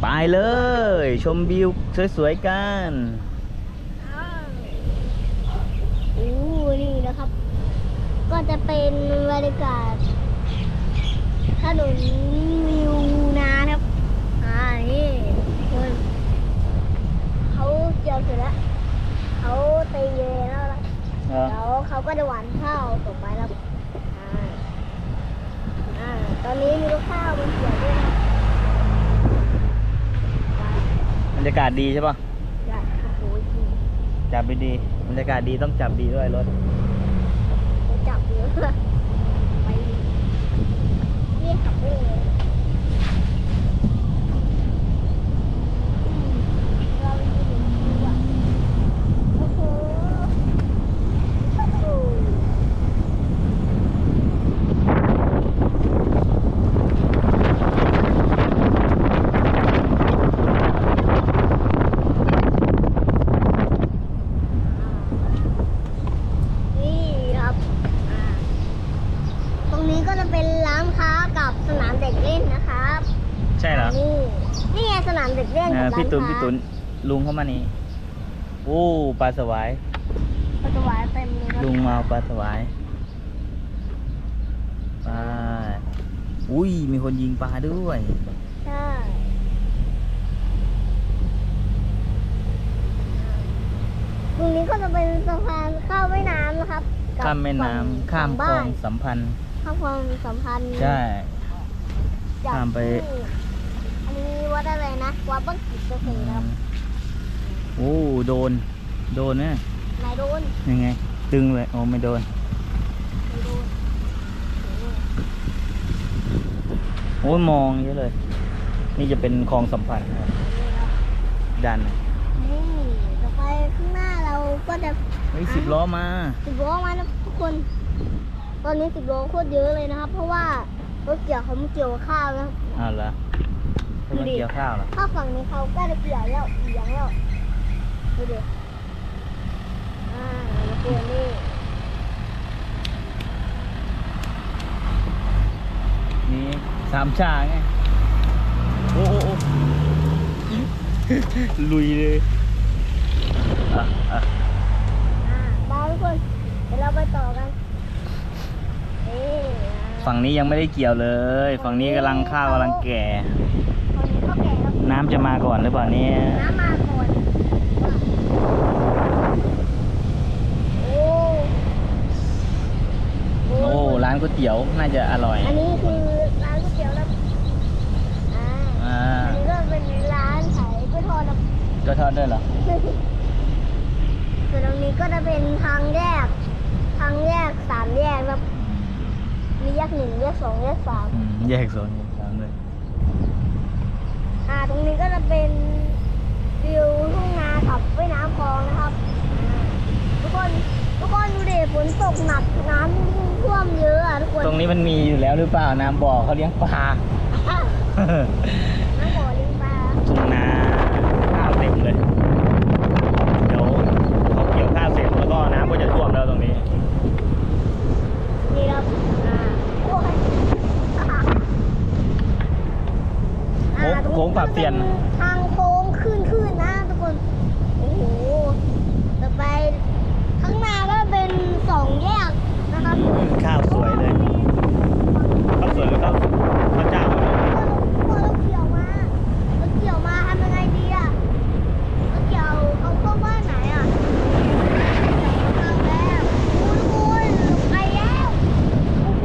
ไปเลย ชมวิวสวยๆกันโอ้นี่นะครับ ก็จะเป็นบรรยากาศถนนวิวนานะครับ อ่า นี่คนเขาเกี่ยวเสร็จแล้วเขาตีเยแล้วล่ะแล้วเขาก็จะหวานข้าวต่อไปแล้วอ่า อ่า ตอนนี้มีลูกข้าวมันเกี่ยวด้วยนะไป บรรยากาศดีใช่ปะอยากโอ้โหจริงจับไปดีบรรยากาศดีต้องจับดีด้วยรถจับเยอะไปดิเรียกขับได้เลยอืมเราไปดูดีกว่าโอ้โหโอ้โหนี่ครับอ่าตรงนี้ก็จะเป็นร้านค้ากับสนามเด็กเล่นนะครับ ใช่เหรอ นี่นี่ไงสนามเด็กเล่น เอ กับ อ ร้าน พี่ตุนค้าพี่ตุนลุงเข้ามานี่โอ้ปลาสวายปลาสวายเต็มเลยครับลุงมาเอาปลาสวายไปอุ้ยมีคนยิงปลาด้วยใช่ตรงนี้ก็จะเป็นสะพานข้ามแม่น้ำนะครับกับข้ามแม่น้ำข้ามคลบ้าองนสัมพันธ์ข้ามคลองสัมพันธ์ใช่จากข้ามไป ที่อันนี้วัดอะไรนะวัดบังกิตเกษตรครับโอ้โดน โดนนะนายโดนยังไง ตึงเลยโอ้ไม่โดน นายโดนโอ้โหโอ้ยมองเยอะเลย นี่จะเป็นคลองสัมพันธ์นะครับนี่ครับดันนะนี่ต่อไปข้างหน้าเราก็จะเฮ้ยสิบล้อมาสิบล้อมานะทุกคน ตอนนี้สิบล้อโคตรเยอะเลยนะครับ เพราะว่ารถเกี่ยวเขาไม่เกี่ยวกับข้าวนะครับ อ้าวเหรอ เขามาดูดิเกี่ยวข้าวเหรอถ้าฝั่งนี้เขาก็จะเกี่ยวแล้วเอียงแล้วดูดิอ่ามาเกี่ยวนี่นี่สามชาไง โอ้โหโอ้โหลุยเลยอะอะ อ่าบายทุกคนเดี๋ยวเราไปต่อกันนี่อ่า ฝั่งนี้ยังไม่ได้เกี่ยวเลย ฝั่งนี้กำลังข้าวกำลังแก่คนนี้เขาแก่แล้วน้ำจะมาก่อนหรือเปล่าเนี่ยน้ำมาก่อนโอ้โอ้โอ้ร้านก๋วยเตี๋ยวน่าจะอร่อยอันนี้คือร้านก๋วยเตี๋ยวแล้วอ่าอ่าอันนี้ก็เป็นร้านขายกล้วยทอดนะก็ทอดด้วยเหรอส่วนตรงนี้ก็จะเป็นทางแยกทางแยกสามแยกครับ มีแย กหนึ่งแยกสองแยกสามอืมแยกโซนแยกสามเลยอ่า ตรงนี้ก็จะเป็นวิวทุ่งนากับแม่น้ำคลองนะครับอ่าทุกคนทุกคนดูดิฝนตกหนักน้ำท่วมเยอะอะทุกคนตรงนี้มันมีอยู่แล้วหรือเปล่าน้ำบ่อเขาเลี้ยงปลา น้ำบ่อเลี้ยงปลา ทุ่งนาข้าวเต็มเลย เดี๋ยวเขาเกี่ยวข้าวเสร็จแล้วก็น้ำก็จะท่วมแล้วตรงนี้ นี่ครับ อ่าโอ้ยอ่า โค้งปรับเปลี่ยน ทางโค้งขึ้นขึ้นนะทุกคน โอ้โห ต่อไปข้างหน้าก็เป็นสองแยกนะครับ ข้าวสวยเลย ข้าวสวยหรือข้าวข้าวเจ้า พอเราเกี่ยวมาเราเกี่ยวมาทำยังไงดีอะเราเกี่ยวเอาเข้าบ้านไหนอะทางแล้วโอ้ยโอ้ยไปแล้วโอ้โห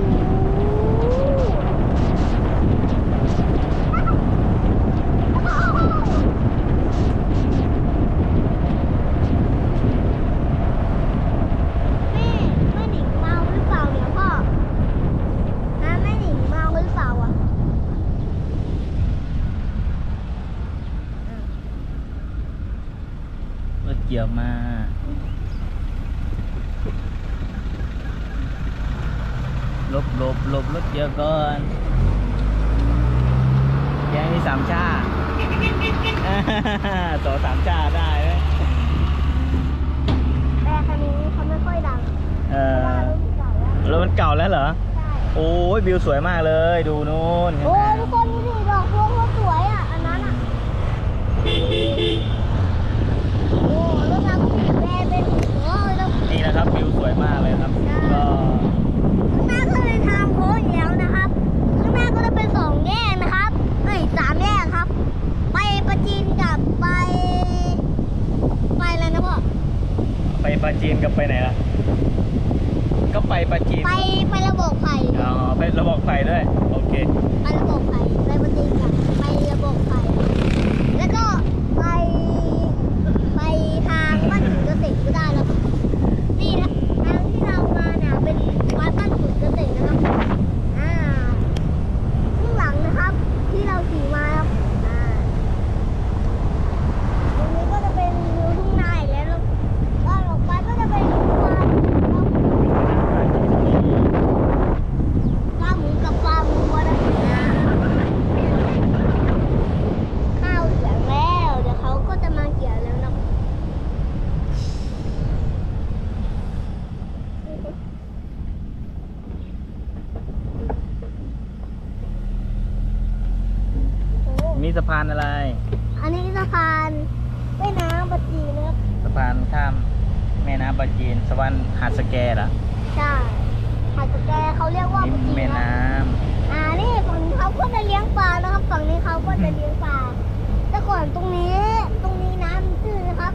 แม่แม่หนิงเมาหรือเปล่าเนี่ยพ่อฮะแม่หนิงเมาหรือเปล่าอะ รถเกี่ยวมาลบลบลบรถเกี่ยวก่อนแกงมีสามชาต่อสามชาได้ไหมแต่คันนี้เขาไม่ค่อยดังเอเพราะอว่ารุ่นเก่าแล้วรถมันเก่าแล้วเหรอใช่โอ้ยวิวสวยมากเลย ดูนู้นโอ้ทุกคนดูดิดอกพวงเขาสวยอะ อันนั้นอะ นี่นะครับวิวสวยมากเลยครับ ก็ข้างหน้าก็เป็ทาโค้งแล้วนะครับ ข้างหน้าก็จะเป็นสองแยกนะครับเอ้สามแยกครับ ไปปรจีนกับไป ไปไรนะพ่อไปปาจีนกับไปไหนล่ะ ก็ไปปาจีนไปไประบบไฟอ๋อไประบบไฟด้วย โอเค ไประบบไฟไปปาจีนกับไปานอะไร อันนี้สะพานแม่น้ำปะจีนนะครับสะพานข้ามแม่น้ำปลาจีนสะพานหาดสแกเหรอใช่หาดสแกเขาเรียกว่านี่ปะจีนแม่นะน้อ่านี่ฝั่งนี้เขาก็จะเลี้ยงปลานะครับ ฝั่งนี้เขาก็จะเลี้ยงปลาแต่ก่อนตรงนี้ตรงนี้น้ำมันตื้นนะครับ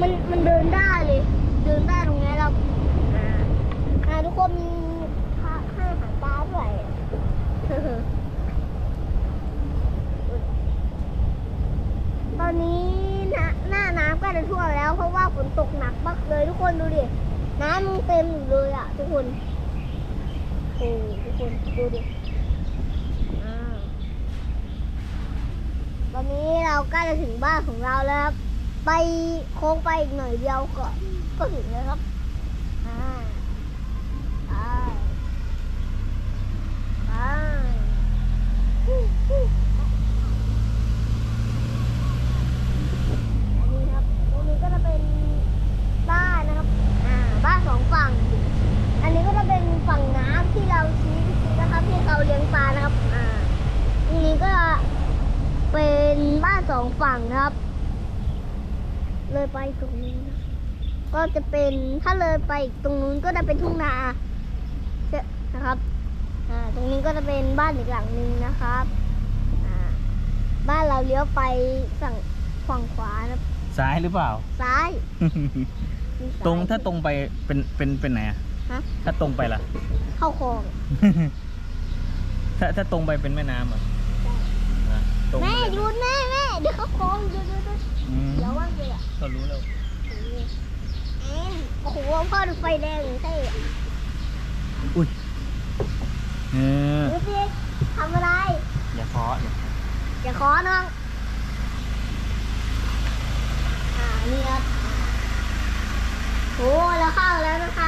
มันมันเดินได้เลย เดินได้ตรงนี้เราอ่าอ่าทุกคนมีค่าให้อาหารปลาด้วย ตอนนี้นะ ก็จะท่วมแล้ว เพราะว่าฝนตกหนักมากเลยทุกคนดูดิ น้ำมันเต็มอยู่เลยอะ ทุกคนโอ้ทุกคนดูดิอ่าตอนนี้เราใกล้จะถึงบ้านของเราแล้วครับ ไปโค้งไปอีกหน่อยเดียวก็ก็ถึงแล้วครับอ่าไปไปฮู้ฮู้อันนี้ครับตรงนี้ ก็จะเป็นบ้านนะครับ อ่า บ้านสองฝั่ง อันนี้ก็จะเป็นฝั่งน้ำที่เราชี้นะครับ ที่เขาเลี้ยงปลานะครับ อ่าตรงนี้ก็เป็นบ้านสองฝั่งนะครับ เลยไปตรงนี้นะก็จะเป็นถ้าเลยไปอีกตรงนู้นก็จะเป็นทุ่งนาใช่นะครับ อ่า ตรงนี้ก็จะเป็นบ้านอีกหลังหนึ่งนะครับ อ่า บ้านเราเลี้ยวไปฝั่งฝั่งขวานะครับ ซ้ายหรือเปล่า ซ้ายมีซ้ยตรงถ้าตรงไปเป็นเป็นเป็นไหนอะฮะ ถ้าตรงไปล่ะ เข้าคลอง ถ้าถ้าตรงไปเป็นแม่น้ำเหรอะตรงแม่ไปหยุดแม่แม่เดี๋ยวเขาโค้งเดี๋ยวเดี๋ยวเดี๋ยวอืมเดี๋ยวว่างเลยอะก็รู้แล้วเอ็นโอ้โหพ่อดูไฟแดงเท่อะอุ้ยเออดูสิทำอะไรอย่าเคาะอย่าอย่าขอน้อง นี่ครับโอ้แล้วเข้าแล้วนะคะ